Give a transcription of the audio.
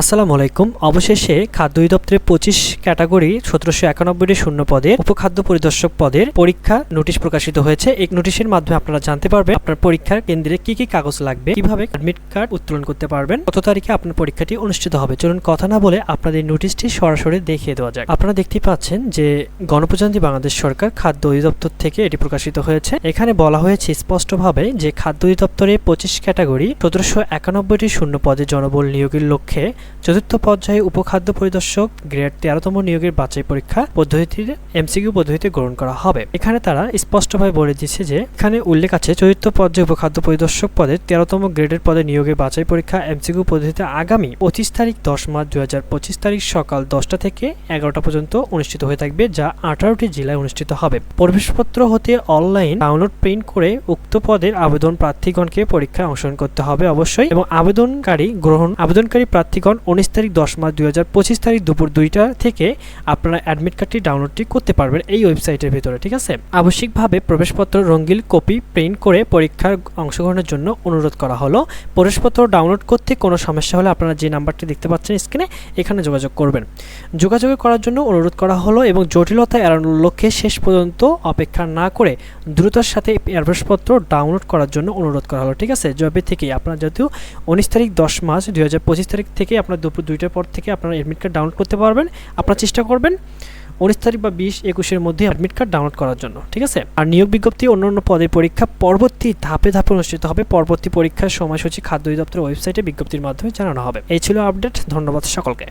আসসালামু আলাইকুম। অবশেষে খাদ্য অধিদপ্তরের পঁচিশ ক্যাটাগরি সতেরোশো একানব্বইটি শূন্য পদের উপখাদ্য পরিদর্শক পদের পরীক্ষা নোটিশ প্রকাশিত হয়েছে। এই নোটিশের মাধ্যমে আপনারা জানতে পারবেন আপনার পরীক্ষার কেন্দ্রে কি কি কাগজ লাগবে, কীভাবে অ্যাডমিট কার্ড উত্তোলন করতে পারবেন, কত তারিখে আপনার পরীক্ষাটি অনুষ্ঠিত হবে। চলুন কথা না বলে আপনাদের নোটিশটি সরাসরি দেখিয়ে দেওয়া যাক। আপনারা দেখতেই পাচ্ছেন যে গণপ্রজাতন্ত্রী বাংলাদেশ সরকার খাদ্য অধিদপ্তর থেকে এটি প্রকাশিত হয়েছে। এখানে বলা হয়েছে স্পষ্টভাবে যে খাদ্য অধিদপ্তরে পঁচিশ ক্যাটাগরি সতেরোশো একানব্বইটি শূন্য পদে জনবল নিয়োগের লক্ষ্যে চতুর্থ পর্যায়ে উপখাদ্য পরিদর্শক গ্রেড তেরোতম নিয়োগের বাছাই পরীক্ষা পদ্ধতিতে এমসিকিউ পদ্ধতিতে গ্রহণ করা হবে। এখানে তারা স্পষ্টভাবে বলে দিচ্ছে যে, এখানে উল্লেখ আছে, চতুর্থ পর্যায়ে উপখাদ্য পরিদর্শক পদে তেরোতম গ্রেডের পদে নিয়োগের বাছাই পরীক্ষা এমসিকিউ পদ্ধতিতে আগামী পঁচিশ তারিখ দশ মার্চ দুই হাজার পঁচিশ তারিখ সকাল দশটা থেকে এগারোটা পর্যন্ত অনুষ্ঠিত হয়ে থাকবে, যা আঠারোটি জেলায় অনুষ্ঠিত হবে। প্রবেশপত্র হতে অনলাইন ডাউনলোড প্রিন্ট করে উক্ত পদের আবেদন প্রার্থীগণকে পরীক্ষায় অংশগ্রহণ করতে হবে অবশ্যই এবং আবেদনকারী গ্রহণ, আবেদনকারী প্রার্থীগণ উনিশ তারিখ দশ মার্চ দুই হাজার পঁচিশ তারিখ দুপুর দুইটা থেকে আপনারা অ্যাডমিট কার্ডটি ডাউনলোডটি করতে পারবেন এই ওয়েবসাইটের ভিতরে, ঠিক আছে? আবশ্যিকভাবে প্রবেশপত্র রঙ্গিল কপি প্রিন্ট করে পরীক্ষার অংশগ্রহণের জন্য অনুরোধ করা হলো। প্রবেশপত্র ডাউনলোড করতে কোনো সমস্যা হলে আপনারা যে নাম্বারটি দেখতে পাচ্ছেন স্ক্রিনে এখানে যোগাযোগ করবেন। যোগাযোগ করার জন্য অনুরোধ করা হলো এবং জটিলতা এড়ানোর লক্ষ্যে শেষ পর্যন্ত অপেক্ষা না করে দ্রুততার সাথে প্রবেশপত্র ডাউনলোড করার জন্য অনুরোধ করা হলো, ঠিক আছে? জবে থেকেই আপনারা যেহেতু উনিশ তারিখ দশ মার্চ দুই তারিখ থেকে আপনার দুপুর দুইটার পর থেকে আপনারা অ্যাডমিট কার্ড ডাউনলোড করতে পারবেন। আপনারা চেষ্টা করবেন উনিশ তারিখ বা বিশ একুশের মধ্যে অ্যাডমিট কার্ড ডাউনলোড করার জন্য, ঠিক আছে? আর নিয়োগ বিজ্ঞপ্তি অন্য অন্য পদের পরীক্ষা পরবর্তী ধাপে ধাপে অনুষ্ঠিত হবে। পরবর্তী পরীক্ষার সময়সূচি খাদ্য অধিদপ্তরের ওয়েবসাইটে বিজ্ঞপ্তির মাধ্যমে জানানো হবে। এই ছিল আপডেট ধন্যবাদ সকলকে।